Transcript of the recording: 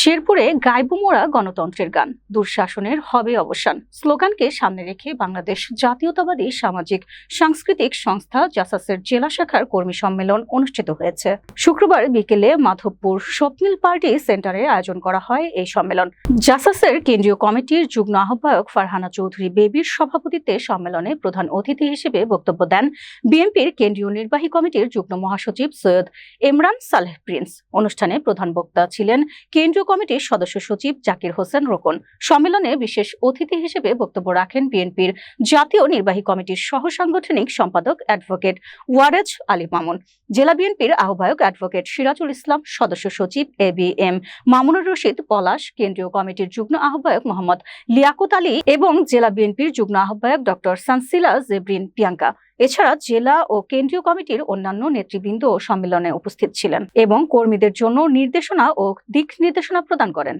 শেরপুরে গাইবো মোড়া গণতন্ত্রের গান। দুঃশাসনের হবে অবসান। স্লোগানকে সামনে রেখে বাংলাদেশ জাতীয়তাবাদী সামাজিক সাংস্কৃতিক সংস্থা জাসাসের জেলা শাখার কর্মী সম্মেলন অনুষ্ঠিত হয়েছে। শুক্রবার বিকেলে মাধবপুর স্বপ্নিল পার্টি সেন্টারে আয়োজন করা হয় এই সম্মেলন। জাসাসের কেন্দ্রীয় কমিটির যুগ্ম আহ্বায়ক ফারহানা চৌধুরী বেবির সভাপতিত্বে সম্মেলনে প্রধান অতিথি হিসেবে বক্তব্য দেন বিএনপির কেন্দ্রীয় নির্বাহী কমিটির যুগ্ম মহাসচিব সৈয়দ ইমরান সালেহ প্রিন্স। অনুষ্ঠানে প্রধান বক্তা ছিলেন কেন্দ্রীয় কমিটির সদস্য সচিব জাকির হোসেন রোকন। সম্মেলনে বিশেষ অতিথি হিসেবে বক্তব্য রাখেন বিএনপির জাতীয় নির্বাহী কমিটির সহ সাংগঠনিক সম্পাদক অ্যাডভোকেট ওয়ারেজ আলী মামুন। জেলা বিএনপির আহ্বায়ক অ্যাডভোকেট সিরাজুল ইসলাম, সদস্য সচিব A B M Mamunur Rashid Palash, কেন্দ্রীয় কমিটির যুগ্ম আহ্বায়ক মোহাম্মদ লিয়াকত আলী এবং জেলা বিএনপির যুগ্ম আহ্বায়ক ডক্টর সানসিলা জেব্রিন প্রিয়াঙ্কা এছাড়া জেলা ও কেন্দ্রীয় কমিটির অন্যান্য নেতৃবৃন্দ সম্মেলনে উপস্থিত ছিলেন এবং কর্মীদের জন্য নির্দেশনা ও দিক নির্দেশনা প্রদান করেন।